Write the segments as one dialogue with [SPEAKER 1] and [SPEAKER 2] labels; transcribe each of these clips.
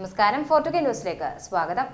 [SPEAKER 1] നമസ്കാരം. ഫോർട്ടുഗേ ന്യൂസിലേക്ക് സ്വാഗതം.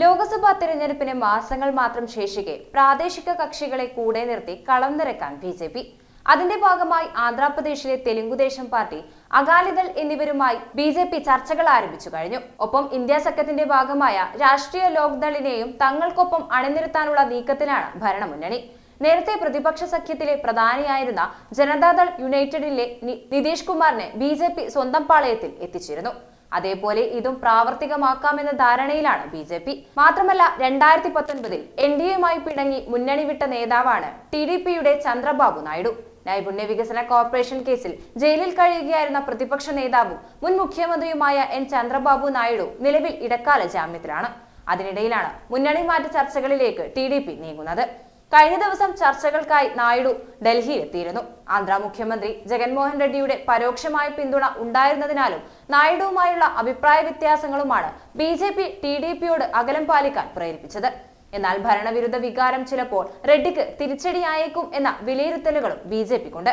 [SPEAKER 1] ലോക്സഭാ തെരഞ്ഞെടുപ്പിന് മാസങ്ങൾ മാത്രം ശേഷിക്കെ പ്രാദേശിക കക്ഷികളെ കൂടെ നിർത്തി കളം നിറക്കാൻ ബി ജെ പി. അതിന്റെ ഭാഗമായി ആന്ധ്രാപ്രദേശിലെ തെലുങ്കുദേശം പാർട്ടി അകാലിദൾ എന്നിവരുമായി ബി ജെ പി ചർച്ചകൾ ആരംഭിച്ചു കഴിഞ്ഞു. ഒപ്പം ഇന്ത്യ സഖ്യത്തിന്റെ ഭാഗമായ രാഷ്ട്രീയ ലോക്ദളിനെയും തങ്ങൾക്കൊപ്പം അണിനിരത്താനുള്ള നീക്കത്തിലാണ് ഭരണമുന്നണി. നേരത്തെ പ്രതിപക്ഷ സഖ്യത്തിലെ പ്രധാനിയായിരുന്ന ജനതാദൾ യുണൈറ്റഡിലെ നിതീഷ് കുമാറിനെ ബി സ്വന്തം പാളയത്തിൽ എത്തിച്ചിരുന്നു. അതേപോലെ ഇതും പ്രാവർത്തികമാക്കാമെന്ന ധാരണയിലാണ് ബി ജെ പി. മാത്രമല്ല രണ്ടായിരത്തി പത്തൊൻപതിൽ എൻ ഡി എയുമായി പിണങ്ങി മുന്നണി വിട്ട നേതാവാണ് ടി ഡി പിയുടെ ചന്ദ്രബാബു നായിഡു. നൈപുണ്യ വികസന കോർപ്പറേഷൻ കേസിൽ ജയിലിൽ കഴിയുകയായിരുന്ന പ്രതിപക്ഷ നേതാവും മുൻ മുഖ്യമന്ത്രിയുമായ എൻ ചന്ദ്രബാബു നായിഡു നിലവിൽ ഇടക്കാല ജാമ്യത്തിലാണ്. അതിനിടയിലാണ് മുന്നണി മാറ്റ ചർച്ചകളിലേക്ക് ടി നീങ്ങുന്നത്. കഴിഞ്ഞ ദിവസം ചർച്ചകൾക്കായി നായിഡു ഡൽഹിയിലെത്തിയിരുന്നു ആന്ധ്ര മുഖ്യമന്ത്രി ജഗൻമോഹൻ റെഡ്ഡിയുടെ പരോക്ഷമായ പിന്തുണ ഉണ്ടായിരുന്നതിനാലും നായിഡുവുമായുള്ള അഭിപ്രായ വ്യത്യാസങ്ങളുമാണ് B J P T D പിയോട് അകലം പാലിക്കാൻ പ്രേരിപ്പിച്ചത്. എന്നാൽ ഭരണവിരുദ്ധ വികാരം ചിലപ്പോൾ റെഡ്ഡിക്ക് തിരിച്ചടിയായേക്കും എന്ന വിലയിരുത്തലുകളും ബി ജെ പിക്കുണ്ട്.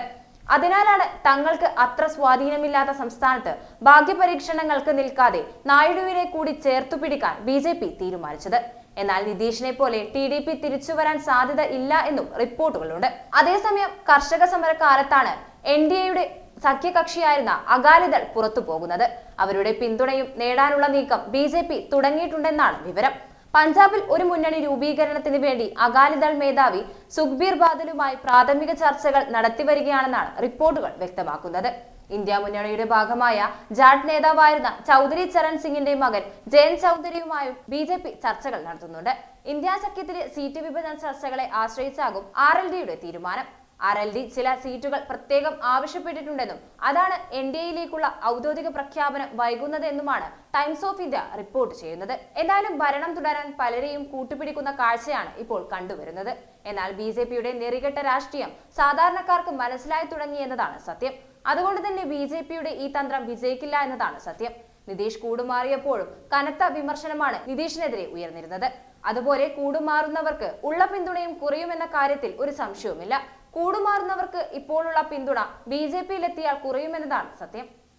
[SPEAKER 1] അതിനാലാണ് തങ്ങൾക്ക് അത്ര സ്വാധീനമില്ലാത്ത സംസ്ഥാനത്ത് ഭാഗ്യപരീക്ഷണങ്ങൾക്ക് നിൽക്കാതെ നായിഡുവിനെ കൂടി ചേർത്തുപിടിക്കാൻ ബി ജെ പി തീരുമാനിച്ചത്. എന്നാൽ നിതീഷിനെ പോലെ ടി ഡി പി തിരിച്ചുവരാൻ സാധ്യത ഇല്ല എന്നും റിപ്പോർട്ടുകളുണ്ട്. അതേസമയം കർഷക സമരക്കാലത്താണ് എൻ ഡി എയുടെ സഖ്യകക്ഷിയായിരുന്ന അകാലിദൾ പുറത്തു പോകുന്നത്. അവരുടെ പിന്തുണയും നേടാനുള്ള നീക്കം ബി ജെ പി തുടങ്ങിയിട്ടുണ്ടെന്നാണ് വിവരം. പഞ്ചാബിൽ ഒരു മുന്നണി രൂപീകരണത്തിന് വേണ്ടി അകാലിദൾ മേധാവി സുഖ്ബീർ ബാദലുമായി പ്രാഥമിക ചർച്ചകൾ നടത്തിവരികയാണെന്നാണ് റിപ്പോർട്ടുകൾ വ്യക്തമാക്കുന്നത്. ഇന്ത്യ മുന്നണിയുടെ ഭാഗമായ ജാട്ട് നേതാവായിരുന്ന ചൗധരി ചരൺ സിംഗിന്റെ മകൻ ജയൻ ചൗധരിയുമായും ബി ജെ പി ചർച്ചകൾ നടത്തുന്നുണ്ട്. ഇന്ത്യ സഖ്യത്തിലെ സീറ്റ് വിഭജന ചർച്ചകളെ ആശ്രയിച്ചാകും ആർ എൽ ഡിയുടെ തീരുമാനം. ആർ എൽ ഡി ചില സീറ്റുകൾ പ്രത്യേകം ആവശ്യപ്പെട്ടിട്ടുണ്ടെന്നും അതാണ് എൻ ഡി എയിലേക്കുള്ള ഔദ്യോഗിക പ്രഖ്യാപനം വൈകുന്നതെന്നുമാണ് ടൈംസ് ഓഫ് ഇന്ത്യ റിപ്പോർട്ട് ചെയ്യുന്നത്. എന്തായാലും ഭരണം തുടരാൻ പലരെയും കൂട്ടുപിടിക്കുന്ന കാഴ്ചയാണ് ഇപ്പോൾ കണ്ടുവരുന്നത്. എന്നാൽ ബി ജെ പിയുടെ നെറികെട്ട രാഷ്ട്രീയം സാധാരണക്കാർക്ക് മനസ്സിലായി തുടങ്ങി എന്നതാണ് സത്യം. അതുകൊണ്ട് തന്നെ ബി ജെ പിയുടെ ഈ തന്ത്രം വിജയിക്കില്ല എന്നതാണ് സത്യം. നിതീഷ് കൂടുമാറിയപ്പോഴും കനത്ത വിമർശനമാണ് നിതീഷിനെതിരെ ഉയർന്നിരുന്നത്. അതുപോലെ കൂടുമാറുന്നവർക്ക് ഉള്ള പിന്തുണയും കുറയുമെന്ന കാര്യത്തിൽ ഒരു സംശയവുമില്ല. കൂടുമാറുന്നവർക്ക് ഇപ്പോഴുള്ള പിന്തുണ ബി ജെ പിയിലെത്തിയാൽ കുറയുമെന്നതാണ് സത്യം.